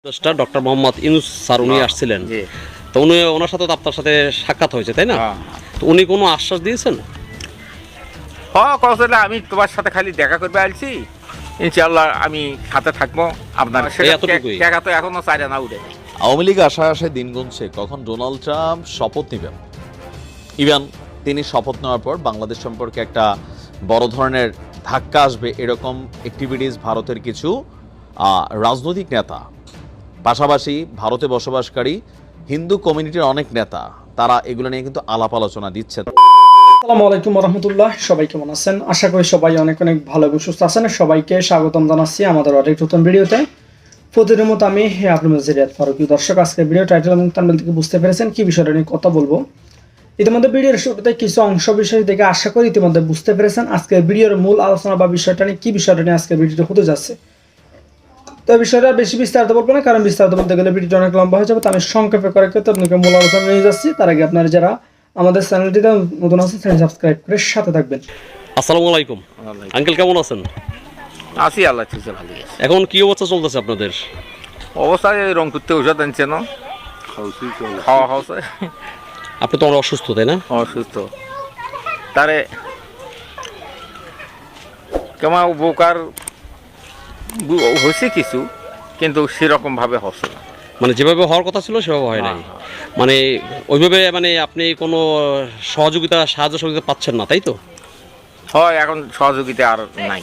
উপদেষ্টা doctor Mohammad Yunus sir উনি আসছিলেন। জি। তো উনি ওনার সাথে তো আপনার সাথে সাক্ষাৎ হয়েছে তাই না? হ্যাঁ। তো উনি কোনো আশ্বাস দিয়েছেন? হ্যাঁ কৌশলে আমি তোমার সাথে খালি দেখা করবে আসছি ইনশাল্লাহ আমি সাথে থাকব আপনার টাকা তো এখনও চাইরে না উঠে। আওয়ামী লীগ আশায় আশায় দিন গুনছে কখন ডোনাল্ড ট্রাম্প শপথ নেবেন ইভেন তিনি শপথ নেওয়ার পর বাংলাদেশ সম্পর্কে একটা বড় ধরনের ধাক্কা আসবে এরকম অ্যাক্টিভিটিস ভারতের কিছু আহ, রাজনৈতিক নেতা পাশাপাশি ভারতে বসবাসকারী হিন্দু কমিউনিটির অনেক নেতা, তারা এগুলো নিয়ে কিন্তু আলাপ আলোচনা দিচ্ছেন আসসালামু আলাইকুম রহমতুল্লাহ সবাই কেমন আছেন? আশা করি সবাই অনেক অনেক ভালো এবং সুস্থ আছেন। সবাইকে স্বাগতম জানাচ্ছি আমাদের অনেক নতুন ভিডিওতে। প্রতিদিনের মতো আমি আপনার রিয়াদ ফারুকি দর্শক আজকে ভিডিও টাইটেল এবং তামিল থেকে বুঝতে পেরেছেন কি বিষয়টা নিয়ে কথা বলব। ইতিমধ্যে ভিডিওর শুরুতে কিছু অংশ বিষয় দেখে আশা করি ইতিমধ্যে বুঝতে পেরেছেন আজকে ভিডিওর মূল আলোচনা বা বিষয়টা নিয়ে কি বিষয়টা নিয়ে আজকে ভিডিওটা হতে যাচ্ছে। তো এই বিষয়টা বেশি বিস্তারিত বলব না কারণ বিস্তারিত বলতে গেলে ভিডিওটা অনেক লম্বা হয়ে যাবে তো আমি সংক্ষেপে করে কিন্তু আপনাকে মূল আলোচনা নিয়ে যাচ্ছি। তার আগে আপনারা যারা আমাদের চ্যানেলটিতে নতুন আছেন চ্যানেল সাবস্ক্রাইব করে সাথে থাকবেন। আসসালামু আলাইকুম। আঙ্কেল কেমন আছেন? আসি আল্লাহ ঠিক আছে ভালো আছে। এখন কি অবস্থা চলতেছে আপনাদের? অবস্থায় রং করতে ওষুধ আনছে না? খাওয়া খাওয়া আপনি তো অনেক অসুস্থ তাই না? অসুস্থ। তারে কেমন উপকার বু- হয়েছে কিছু কিন্তু সেরকম ভাবে হচ্ছে না। মানে যেভাবে হওয়ার কথা ছিল সেভাবে হয় নাই। হ্যাঁ, মানে ওইভাবে মানে আপনি কোনো সহযোগিতা সাহায্য সহযোগিতা পাচ্ছেন না তাই তো? হয় এখন সহযোগিতা আর নাই।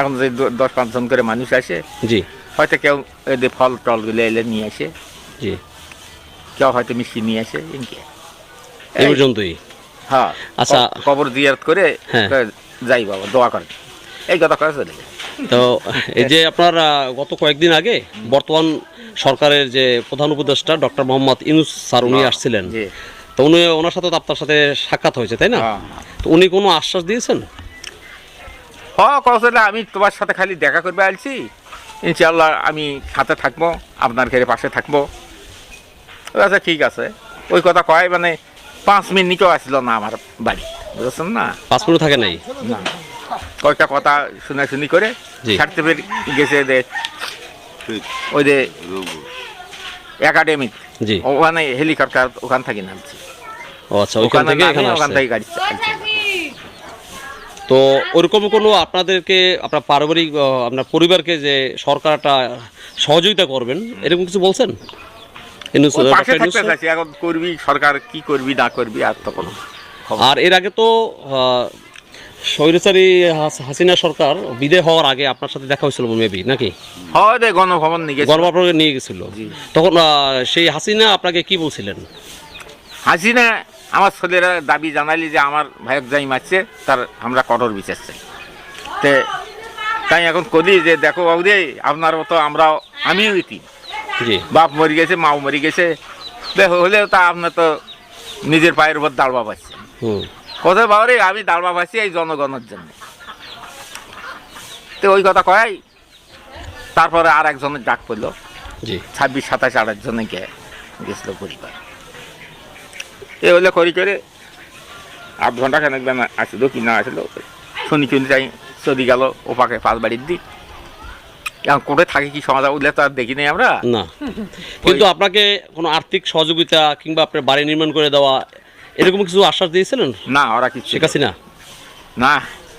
এখন যে দশ পাঁচজন করে মানুষ আসে জি। হয়তো কেউ এদের ফল টলগুলো এলে নিয়ে আসে। জি। কেউ হয়তো মিষ্টি নিয়ে আসে এই পর্যন্তই? হ্যাঁ আচ্ছা। কবর জিয়ারত করে হ্যাঁ। যাই বাবা দোয়া করে এই কথা করে চলে যায়। তো এই যে আপনার গত কয়েকদিন আগে বর্তমান সরকারের যে প্রধান উপদেষ্টা ডক্টর মোহাম্মদ ইনুস স্যার উনি আসছিলেন। জি। তো উনি ওনার সাথে আপনার সাথে সাক্ষাৎ হয়েছে তাই না? হ্যাঁ। তো উনি কোনো আশ্বাস দিয়েছেন? হ্যাঁ আমি তোমার সাথে খালি দেখা করবে আসছি ইনশাল্লাহ আমি সাথে থাকব আপনার ঘরে পাশে থাকব। আচ্ছা ঠিক আছে। ওই কথা কয় মানে পাঁচ মিনিটও আসলো না আমার বাড়ি। বুঝেছেন না? পাঁচ মিনিট থাকে নাই? না। কয়েকটা কথা শুনে শুনি করে জি। সার্টিফিকেট গেছে ওই যে একাডেমিক জি। ওখানে হেলিকপ্টার ওখান থেকে নামছে। ও আচ্ছা ওইখান থেকে এখানে ওখান থেকে গাড়ি তো ওরকম কোনো আপনাদেরকে আপনার পারিবারিক আপনার পরিবারকে যে সরকারটা সহযোগিতা করবেন এরকম কিছু বলছেন? করবি সরকার কি করবি না করবি আর তো কোনো আর এর আগে তো স্বৈরাচারী হাসিনা সরকার বিদায় হওয়ার আগে আপনার সাথে দেখা হয়েছিল মেবি নাকি? হয় গণভবন নিয়ে গর্ব নিয়ে গেছিল। তখন সেই হাসিনা আপনাকে কি বলছিলেন? হাসিনা আমার ছেলেরা দাবি জানালি যে আমার ভাইক যাই মারছে তার আমরা কঠোর বিচার চাই। তে তাই এখন করি যে দেখো বাবু রে আপনার মতো আমরাও আমিও ইতি। জি। বাপ মরি গেছে মাও মরি গেছে। হলেও তা আপনার তো নিজের পায়ের উপর দাঁড়বা পাচ্ছেন হুম। কোথায় বাবা রে আমি দাঁড়বা পাচ্ছি এই জনগণের জন্য। তো ওই কথা কয়াই তারপরে আর একজনের ডাক পড়ল। জি। ছাব্বিশ সাতাশ আঠাশ জনে গে গেছিল পরিবার এ হলে করি করে আধ ঘণ্টা খানেক বেলা আসলো কি না আসলো। শুনি শুনি যাই চলি গেল ওপাকে পাঁচ বাড়ির দিক। এখন কোটে থাকে কি সমাধান উঠলে তো আর দেখি নাই আমরা। না। কিন্তু আপনাকে কোনো আর্থিক সহযোগিতা কিংবা আপনার বাড়ি নির্মাণ করে দেওয়া এরকম কিছু আশ্বাস দিয়েছিলেন? না ওরা কিছু শেখ হাসিনা? না।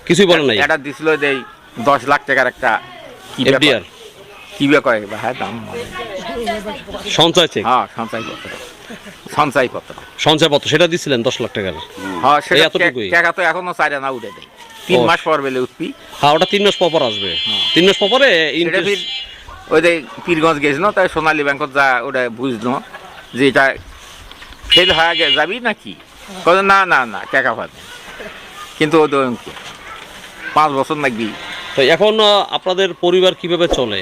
কিছুই বলেন নাই? এটা দিছিল যে দশ লাখ টাকার একটা কি এফডিআর। কি বে কয় হ্যাঁ দাম মনে। নেই। সঞ্চয় পত্র। হ্যাঁ সঞ্চয়পত্র সঞ্চয়পত্র সঞ্চয়পত্র সেটা দিছিলেন দশ লাখ টাকার। হ্যাঁ সেটা? টাকা তো এখনও চাইরে না উঠে দেয়। তিন মাস পর বেলে উঠবি। হ্যাঁ ওটা তিন মাস পর পর আসবে। তিন মাস পর পরে ওই যে পীরগঞ্জ গেছিল তাই সোনালী ব্যাংকত যা ওটা বুঝলো যে এটা ফেল হয়ে যাবি নাকি? কবে না না না টাকা পাবে কিন্তু ও তো কি, পাঁচ বছর লাগবি তো এখন আপনাদের পরিবার কীভাবে চলে?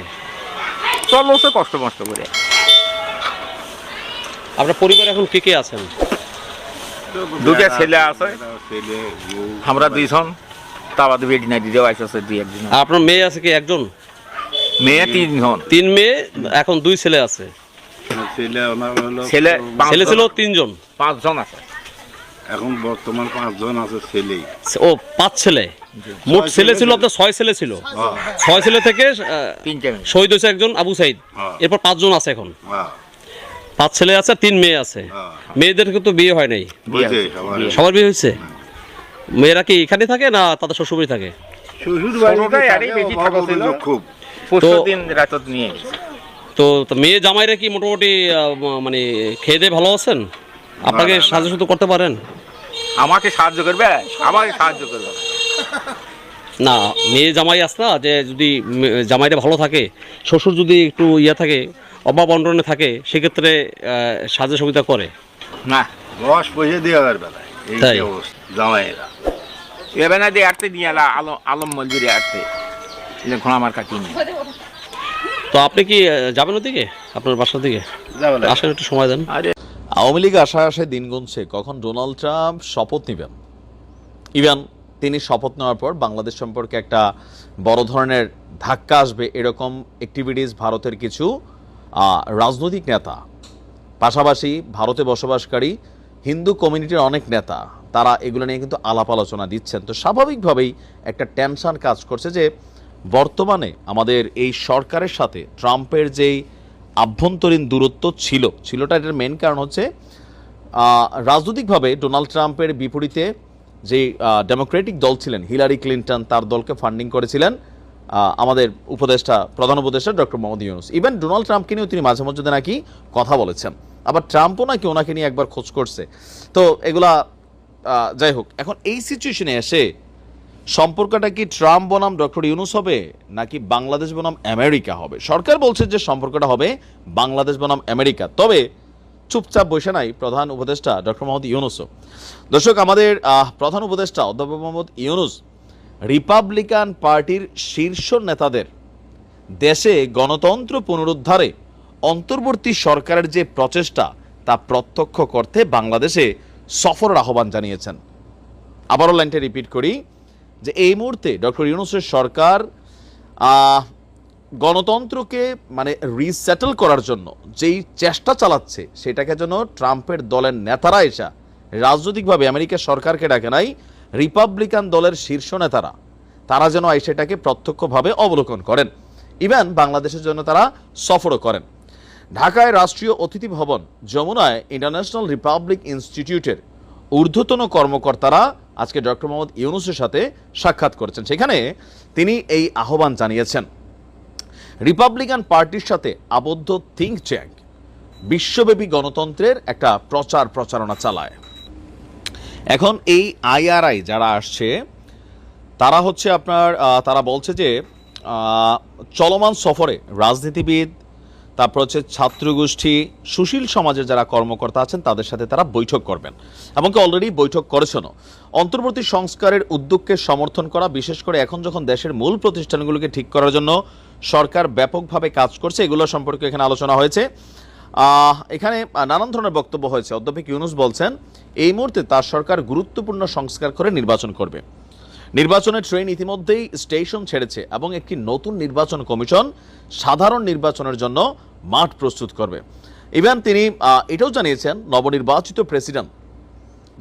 চলো সে কষ্ট মষ্ট করে। আপনার পরিবার এখন কে কে আছেন? দুটা ছেলে আছে। আমরা দুইজন। তা বাদে বেডি নাই দিতেও আসছে দুই একদিন আর আপনার মেয়ে আছে কি একজন? মেয়ে তিনজন। তিন মেয়ে এখন দুই ছেলে আছে। ছেলে ছেলে ছিল তিনজন। পাঁচজন আছে। এখন বর্তমান পাঁচজন আছে ছেলেই ও পাঁচ ছেলে? মোট ছেলে ছিল আপনার ছয় ছেলে ছিল? হ্যাঁ, ছয় ছেলে থেকে। শহীদ হয়েছে একজন আবু সাইদ। হ্যাঁ। এরপর পাঁচজন আছে এখন। হ্যাঁ, পাঁচ ছেলে আছে তিন মেয়ে আছে। মেয়েদের কিন্তু বিয়ে হয় নাই। সবার বিয়ে হয়েছে? মেয়েরা কি এখানে থাকে না তাদের শ্বশুরবাড়ি থাকে? ছিল। তো তো মেয়ে জামাইরা কি মোটামুটি মানে খেয়ে দিয়ে ভালো আছেন? আপনাকে। সাহায্য শুধু করতে পারেন। আমাকে সাহায্য করবে? আমাকে সাহায্য করবে। না মেয়ে জামাই আস না যে যদি জামাইটা ভালো থাকে শ্বশুর যদি একটু ইয়া থাকে অভাব অন্টনে থাকে সেক্ষেত্রে সাহায্য সুবিধা করে। না পয়সা দেওয়ার বেলায় এই তাই? যে এবার না দিয়ে আটতে দিয়ে এলা আলম আলম মজুরি আটতে এখন আমার কাছে নেই তো আপনি কি যাবেন ওদিকে আপনার বাসার দিকে? যাবে। আসেন একটু সময় দেন। আরে আওয়ামী লীগ আশায় আশায় দিন গুনছে, কখন ডোনাল্ড ট্রাম্প শপথ নেবেন? ইভেন, তিনি শপথ নেওয়ার পর বাংলাদেশ সম্পর্কে একটা বড় ধরনের ধাক্কা আসবে এরকম অ্যাক্টিভিটিস ভারতের কিছু রাজনৈতিক নেতা, পাশাপাশি ভারতে বসবাসকারী হিন্দু কমিউনিটির অনেক নেতা, তারা এগুলো নিয়ে কিন্তু আলাপ আলোচনা দিচ্ছেন। তো স্বাভাবিকভাবেই একটা টেনশন কাজ করছে যে বর্তমানে আমাদের এই সরকারের সাথে, ট্রাম্পের যেই আভ্যন্তরীণ দূরত্ব ছিল। ছিলটা এটার মেন কারণ হচ্ছে রাজনৈতিকভাবে ডোনাল্ড ট্রাম্পের বিপরীতে যে ডেমোক্রেটিক দল ছিলেন, হিলারি ক্লিন্টন তার দলকে ফান্ডিং করেছিলেন আমাদের উপদেষ্টা, প্রধান উপদেষ্টা doctor Mohammad Yunus. Even Donald ট্রাম্পকে নিয়েও তিনি মাঝে মধ্যে নাকি কথা বলেছেন। আবার ট্রাম্পও নাকি ওনাকে নিয়ে একবার খোঁজ করছে। তো এগুলা যাই হোক, এখন এই সিচুয়েশনে এসে সম্পর্কটা কি ট্রাম্প বনাম ডক্টর ইউনুস হবে, নাকি বাংলাদেশ বনাম আমেরিকা হবে? সরকার বলছে যে সম্পর্কটা হবে বাংলাদেশ বনাম আমেরিকা। তবে চুপচাপ বসে নাই প্রধান উপদেষ্টা ডক্টর মোহাম্মদ ইউনুসও। দর্শক, আমাদের প্রধান উপদেষ্টা অধ্যাপক মোহাম্মদ ইউনুস রিপাবলিকান পার্টির শীর্ষ নেতাদের দেশে গণতন্ত্র পুনরুদ্ধারে অন্তর্বর্তী সরকারের যে প্রচেষ্টা, তা প্রত্যক্ষ করতে বাংলাদেশে সফরের আহ্বান জানিয়েছেন। আবারও লাইনটা রিপিট করি। যে এই মুহূর্তে ডক্টর ইউনুসের সরকার গণতন্ত্রকে মানে রিসেটেল করার জন্য যেই চেষ্টা চালাচ্ছে, সেটাকে যেন ট্রাম্পের দলের নেতারা এসা রাজনৈতিকভাবে আমেরিকা সরকারকে ডাকে নাই, রিপাবলিকান দলের শীর্ষ নেতারা, তারা যেন সেটাকে প্রত্যক্ষভাবে অবলোকন করেন। ইভেন বাংলাদেশের জন্য তারা সফরও করেন। ঢাকায় রাষ্ট্রীয় অতিথি ভবন, যমুনায় ইন্টারন্যাশনাল রিপাবলিক ইনস্টিটিউটের ঊর্ধ্বতন কর্মকর্তারা আজকে ডক্টর মোহাম্মদ ইউনুসের সাথে সাক্ষাৎ করেছেন। সেখানে তিনি এই আহ্বান জানিয়েছেন, রিপাবলিকান পার্টির সাথে আবদ্ধ থিঙ্ক ট্যাঙ্ক বিশ্বব্যাপী গণতন্ত্রের একটা প্রচার প্রচারণা চালায়। এখন এই আইআরআই যারা আসছে, তারা হচ্ছে আপনার তারা বলছে যে চলমান সফরে রাজনীতিবিদ তারপর হচ্ছে ছাত্রগোষ্ঠী, সুশীল সমাজের যারা কর্মকর্তা আছেন, তাদের সাথে তারা বৈঠক করবেন। এমনকি অলরেডি বৈঠক করেছেনও। অন্তর্বর্তী সংস্কারের উদ্যোগকে সমর্থন করা, বিশেষ করে এখন যখন দেশের মূল প্রতিষ্ঠানগুলোকে ঠিক করার জন্য সরকার ব্যাপকভাবে কাজ করছে, এগুলো সম্পর্কে এখানে আলোচনা হয়েছে। এখানে নানান ধরনের বক্তব্য হয়েছে। অধ্যাপক ইউনুস বলছেন, এই মুহূর্তে তার সরকার গুরুত্বপূর্ণ সংস্কার করে নির্বাচন করবে। নির্বাচনের ট্রেন ইতিমধ্যেই স্টেশন ছেড়েছে এবং একটি নতুন নির্বাচন কমিশন সাধারণ নির্বাচনের জন্য মাঠ প্রস্তুত করবে। ইভেন, তিনি এটাও জানিয়েছেন নবনির্বাচিত প্রেসিডেন্ট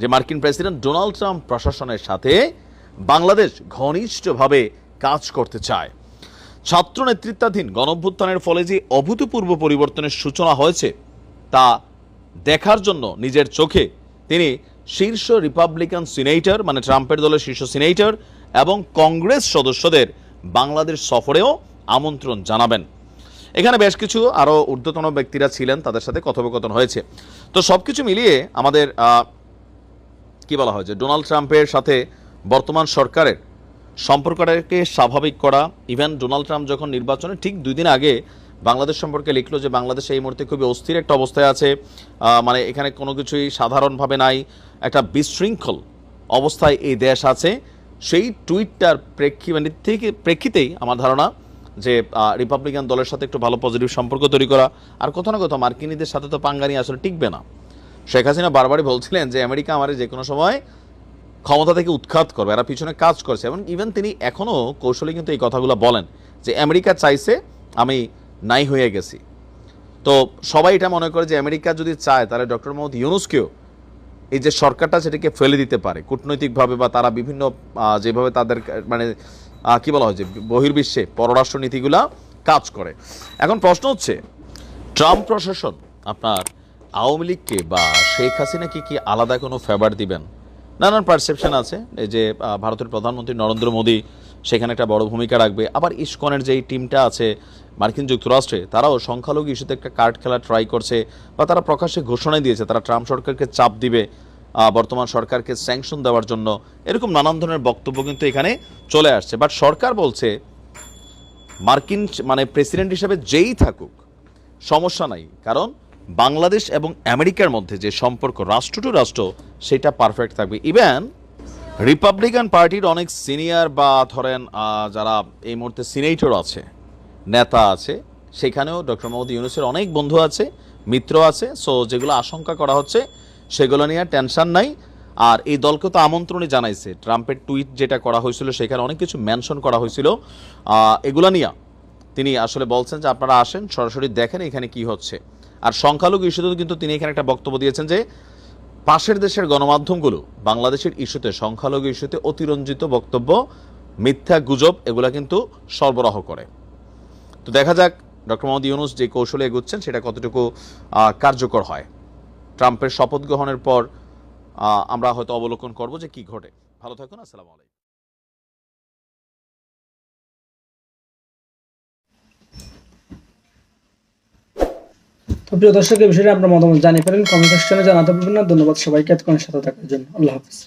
যে মার্কিন প্রেসিডেন্ট ডোনাল্ড ট্রাম্প প্রশাসনের সাথে বাংলাদেশ ঘনিষ্ঠভাবে কাজ করতে চায়। ছাত্র নেতৃত্বাধীন গণভ্যুত্থানের ফলে যে অভূতপূর্ব পরিবর্তনের সূচনা হয়েছে, তা দেখার জন্য নিজের চোখে তিনি শীর্ষ রিপাবলিকান সিনেটর মানে ট্রাম্পের দলের শীর্ষ সিনেটর এবং কংগ্রেস সদস্যদের বাংলাদেশ সফরেও আমন্ত্রণ জানাবেন। এখানে বেশ কিছু আরও ঊর্ধ্বতন ব্যক্তিরা ছিলেন, তাদের সাথে কথোপকথন হয়েছে। তো সব কিছু মিলিয়ে আমাদের কি বলা হয় যে ডোনাল্ড ট্রাম্পের সাথে বর্তমান সরকারের সম্পর্কটাকে স্বাভাবিক করা ইভেন ডোনাল্ড ট্রাম্প যখন নির্বাচনে ঠিক দুই দিন আগে বাংলাদেশ সম্পর্কে লিখলো যে বাংলাদেশ এই মুহূর্তে খুবই অস্থির একটা অবস্থায় আছে মানে এখানে কোনো কিছুই সাধারণভাবে নাই। একটা বিশৃঙ্খল অবস্থায় এই দেশ আছে। সেই টুইটটার প্রেক্ষি মানে থেকে প্রেক্ষিতেই আমার ধারণা যে রিপাবলিকান দলের সাথে একটু ভালো পজিটিভ সম্পর্ক তৈরি করা। আর কোথাও না কোথাও মার্কিনীদের সাথে তো পাঙ্গানি আসলে টিকবে না। শেখ হাসিনা বারবারই বলছিলেন যে, আমেরিকা আমার যে কোনো সময় ক্ষমতা থেকে উৎখাত করবে। এরা পিছনে কাজ করছে। এবং ইভেন তিনি এখনও কৌশলে কিন্তু এই কথাগুলো বলেন যে, আমেরিকা চাইছে আমি নাই হয়ে গেছি। তো সবাই এটা মনে করে যে আমেরিকা যদি চায়, তাহলে ডক্টর মোহাম্মদ ইউনুসকেও এই যে সরকারটা সেটাকে ফেলে দিতে পারে, কূটনৈতিকভাবে বা তারা বিভিন্ন যেভাবে তাদের মানে কি বলা হয় যে বহির্বিশ্বে পররাষ্ট্র নীতিগুলা কাজ করে। এখন প্রশ্ন হচ্ছে, ট্রাম্প প্রশাসন আপনার আওয়ামী লীগকে বা শেখ হাসিনাকে কি আলাদা কোনো ফেভার দিবেন? নানান পারসেপশন আছে, এই যে ভারতের প্রধানমন্ত্রী নরেন্দ্র মোদী সেখানে একটা বড় ভূমিকা রাখবে। আবার ইস্কনের যেই টিমটা আছে, মার্কিন যুক্তরাষ্ট্রে, তারাও সংখ্যালঘু ইস্যুতে একটা কার্ড খেলা ট্রাই করছে বা তারা প্রকাশ্যে ঘোষণা দিয়েছে, তারা ট্রাম্প সরকারকে চাপ দিবে বর্তমান সরকারকে স্যাংশন দেওয়ার জন্য। এরকম নানান ধরনের বক্তব্য কিন্তু এখানে চলে আসছে। বাট সরকার বলছে, মার্কিন মানে প্রেসিডেন্ট হিসেবে যেই থাকুক, সমস্যা নাই। কারণ বাংলাদেশ এবং আমেরিকার মধ্যে যে সম্পর্ক, রাষ্ট্র টু রাষ্ট্র, সেটা পারফেক্ট থাকবে। ইভেন রিপাবলিকান পার্টির অনেক সিনিয়র বা ধরেন যারা এই মুহূর্তে সিনেটর আছে, নেতা আছে, সেখানেও ডক্টর মোহাম্মদ ইউনুসের অনেক বন্ধু আছে, মিত্র আছে সো যেগুলো আশঙ্কা করা হচ্ছে, সেগুলো নিয়ে আর টেনশন নাই। আর এই দলকে তো আমন্ত্রণে জানাইছে ট্রাম্পের টুইট যেটা করা হয়েছিল, সেখানে অনেক কিছু মেনশন করা হয়েছিল। এগুলা নিয়ে তিনি আসলে বলছেন যে আপনারা আসেন, সরাসরি দেখেন এখানে কি হচ্ছে। আর সংখ্যালঘু ইস্যুতেও কিন্তু তিনি এখানে একটা বক্তব্য দিয়েছেন যে পাশের দেশের গণমাধ্যমগুলো বাংলাদেশের ইস্যুতে, সংখ্যালঘু ইস্যুতে অতিরঞ্জিত বক্তব্য, মিথ্যা গুজব, এগুলা কিন্তু সরবরাহ করে। তো দেখা যাক ডক্টর মোহাম্মদ ইউনুস যে কৌশলে এগুচ্ছেন, সেটা কতটুকু কার্যকর হয়। ট্রাম্পের শপথ গ্রহণের পর আমরা হয়তো অবলোকন করব যে কি ঘটে। ভালো থাকুন, আসসালামু আলাইকুম। তো প্রিয় দর্শক এই বিষয়ে আপনার মতামত জানিয়ে পারেন কমেন্ট সেকশনে জানাতে পারবেন না। ধন্যবাদ সবাইকে এতক্ষণ সাথে থাকার জন্য। আল্লাহ হাফিজ।